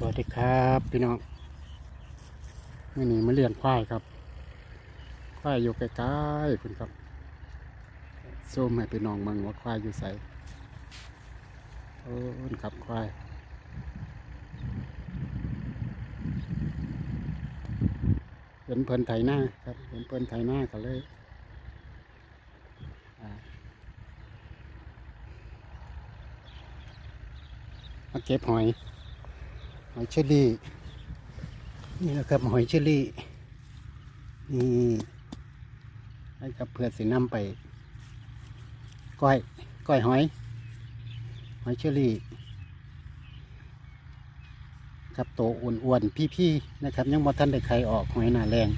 สวัสดีครับพี่น้องมื่อนี้มาเลี้ยงควายครับควายอยู่ใกล้ๆคุณครับซูมให้พี่น้องมืองว่าควายอยู่ใสโอ้นครับควายเห็นเพลินไถหน้าครับเห็นเพลินไถหน้าก็เลยมาเก็บหอย อยเชอรี่นี่นะครับหอยเชอรี่นี่ให้กับเพื่อสีน้ำไปก้อยก้อยหอยหอยเชอรี่ครับโตอ้วนๆพี่ๆนะครับ ยังบ่ทันได้ใครออกหอยหน้าแรง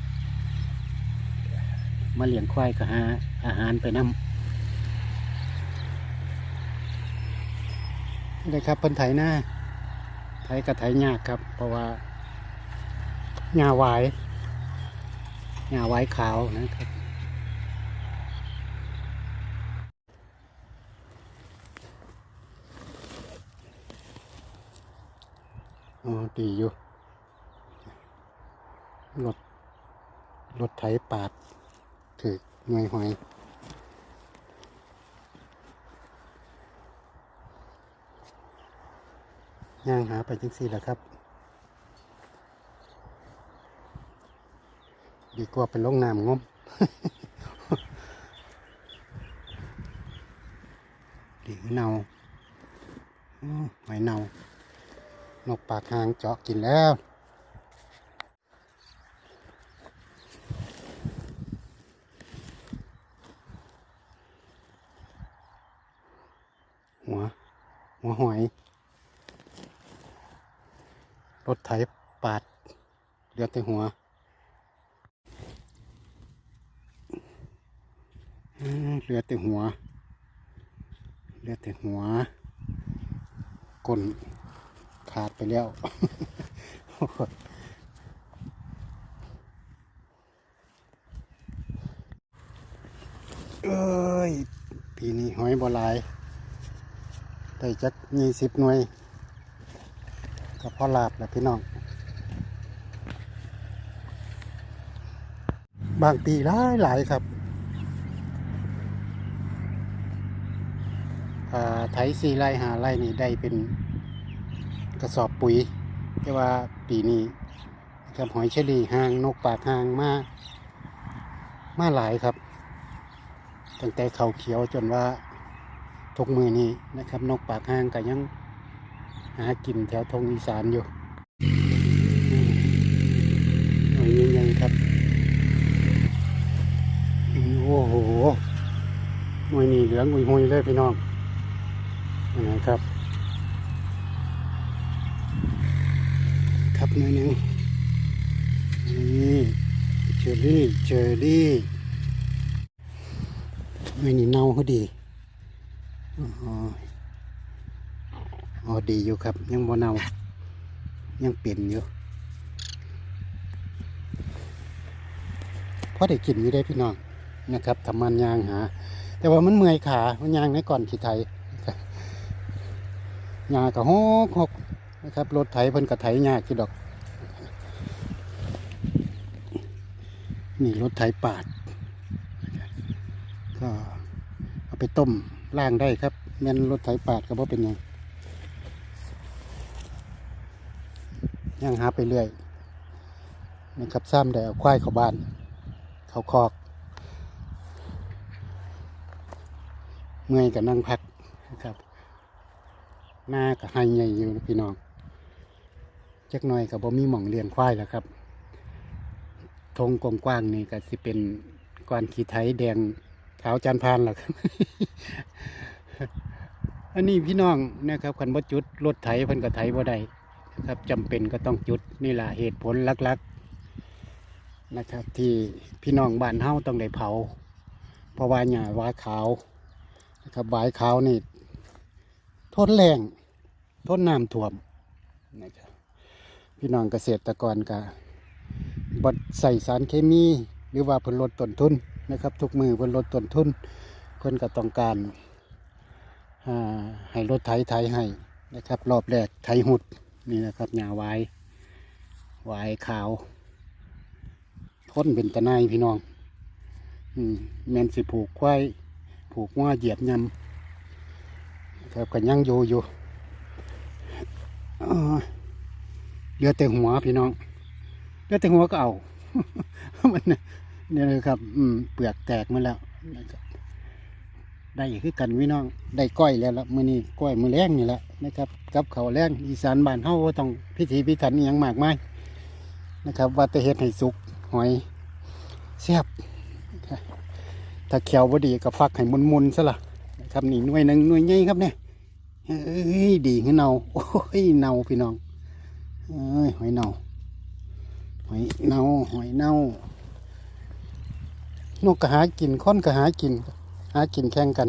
มาเลี้ยงควายก็หาอาหารไปนำนี่ครับเพิ่นไถหน้า ถกระไถยากครับ เพราะว่าหญ้าหวายหญ้าหวายขาวนะครับอดีอยู่รถรถไถปาดถือหน่วยหอย ย่างหาไปจังสี่แหละครับ ดีกว่าเป็นลงน้ำงมดีเนาวหอยเนานกปากหางเจาะกินแล้ว หัวหอย รถไถปาดเลือแต่หัวเลือแต่หัว เลือแต่หัวก้นขาดไปแล้วเอ้ยปีนี้หอยบหลาย ได้จักยี่สิบหน่วย ก็พอลาบแหละพี่น้อง บางปีหลายหลายครับไถสี่ไร่หาไร่นี่ได้เป็นกระสอบปุ๋ยแต่ว่าปีนี้กับหอยเชอรี่หางนกปากหางมามาหลายครับ ตั้งแต่เขาเขียวจนว่าทุกมือนี้นะครับ นกปากหางก็ยังากินแถวทงอีสานอยู่หน่อยยังไงครับโอ้โหหน่วยนี้เหลืองหุยๆเลยพี่น้องยังไงครับ ครับหน่อยนึงนี่เชอรี่เชอรี่หน่วยนี้เน่าเขาดีอ๋อ อ๋อดีอยู่ครับ ยังบ่เนายังเปลี่ยนอยู่พอได้กินอยู่ได้พี่น้องนะครับทำมันยางหา แต่ว่ามันเมื่อยขา มันยางในก่อนขี่ไทยยากระหกหกนะครับรถไถเพิ่นกระไถยากที่ดอก นี่รถไถปาด ก็เอาไปต้มล่างได้ครับแม่นรถไถปาดก็บ่เป็นยัง ยังหาไปเรื่อยนะครับซ้ำได้เอาควายเข้าบ้าน เขาคอก เมื่อยกับนั่งพักนะครับ หน้ากับให้ใหญ่อยู่นะพี่น้องจักหน่อยกับบ่มีหม่องเลี้ยงควายแล้วครับทงกว้างๆนี่ก็สิเป็นก้อนขี้ไถแดงขาวจานพานล่ะครับอันนี้พี่น้องนะครับคันบ่จุดรถไถเพิ่นก็ไถบ่ได้ ครับจำเป็นก็ต้องจุดนี่แหละเหตุผลหลักๆนะครับ ที่พี่น้องบ้านเฮาต้องได้เผา เพราะว่าหญ้าหวาขาวนะครับหวายขาวนี่ทนแรงทนน้ำท่วมนะครับพี่น้องเกษตรกรก็บดใส่สารเคมี หรือว่าเพิ่นลดต้นทุนนะครับ ทุกมือเพิ่นลดต้นทุนเพิ่นก็ต้องการให้รถไถไถให้นะครับ รอบแรกไถหุด นี่นะครับหญ้าไว้ไว้ขาวทนเป็นตะไนายพี่น้องอืมแมนสิผูกควายผูกว่าเหยียบยำครับกันยังอยู่อยู่เอ้อเหลือแต่หัวพี่น้องเหลือแต่หัวก็เอามันเนี่ยเลยครับ อืมเปลือกแตกมาแล้วนะครับ ได้คือกันพี่น้องได้ก้อยแล้วละมือนี้ก้อยมือแรงนี่แหละนะครับกับเขาแรงอีสานบ้านเฮาบ่ต้องพิธีพิถันอหยังมากมายนะครับ ว่าแต่เฮ็ดให้สุกหอยแซ่บถ้าเขียวบดีก็ฟักให้มุนๆซะละนะครับนี่หน่วยหนึ่งหน่วยใหญ่ครับเนี่ยเอ้ยดีขึ้นเนาโอ้ยเนาพี่น้องเอ้ยหอยเนาหอยเนาหอยเน่านกก็หากินค้อนก็หากิน หากินแข่งกัน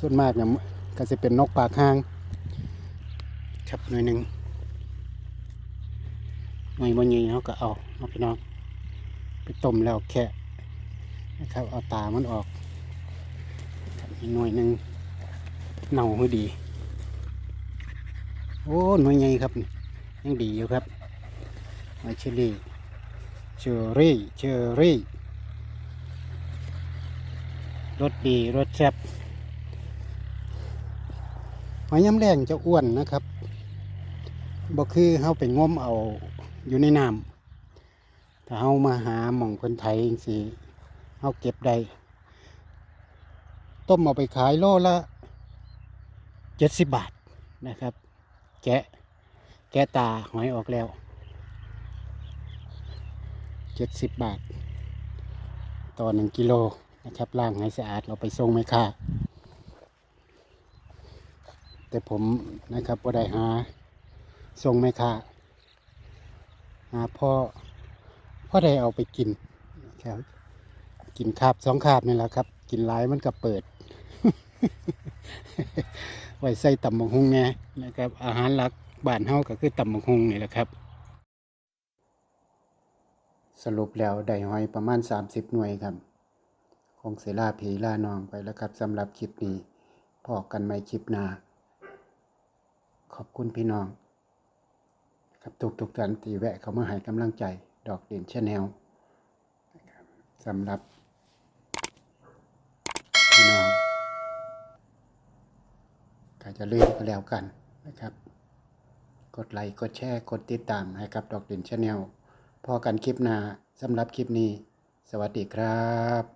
ส่วนมากเนี่ยก็จะเป็นนกปากห้าง ครับหน่วยหนึ่งหน่วยบนใหญ่เขาก็เอาเนาพี่น้องไปต้มแล้วแค่นะครับ เอาตามันออกอีกหน่วยหนึ่งเน่าให้ดี โอ้หน่วยใหญ่ครับ ยังดีอยู่ครับหอยเชอรี่เชอรี่เชอรี่ รสดีรสแซ่บหอยย้ำแรงจะอ้วนนะครับบ่คือเฮาไปง้มเอาอยู่ในน้ำถ้าเฮามาหาหม่องคนไทยเองสิเอาเก็บได้ต้มเอาไปขายโลละเจ็ดสิบบาทนะครับ แกะแกะตาหอยออกแล้วเจ็ดสิบบาท ต่อหนึ่งกิโล นะครับล้างให้สะอาดเราไปส่งไม่ค่าแต่ผมนะครับว่าได้หาส่งไม่ค่าหาพ่อพ่อได้เอาไปกินครับกินคาบสองคาบนี่แหละครับ กินหลายมันก็เปิด ไว้ใส่ตำบักฮุงไงนะครับ อาหารหลักบ้านเฮาก็คือตำบักฮุงนี่แหละครับ สรุปแล้วได้หอยประมาณ 30 หน่วยครับ งเสลาผีลานองไปแล้วครับสำหรับคลิปนี้พอกันใหม่คลิปหน้า ขอบคุณพี่น้องครับทุกทุกท่านที่แวะเข้ามาให้กำลังใจดอกเด่นชาแนลสำหรับพี่น้องก็จะเลืมก็แล้วกันนะครับ กดไลค์กดแชร์กดติดตามให้กับดอกเด่นชาแนลพอกันคลิปหน้าสำหรับคลิปนี้ สวัสดีครับ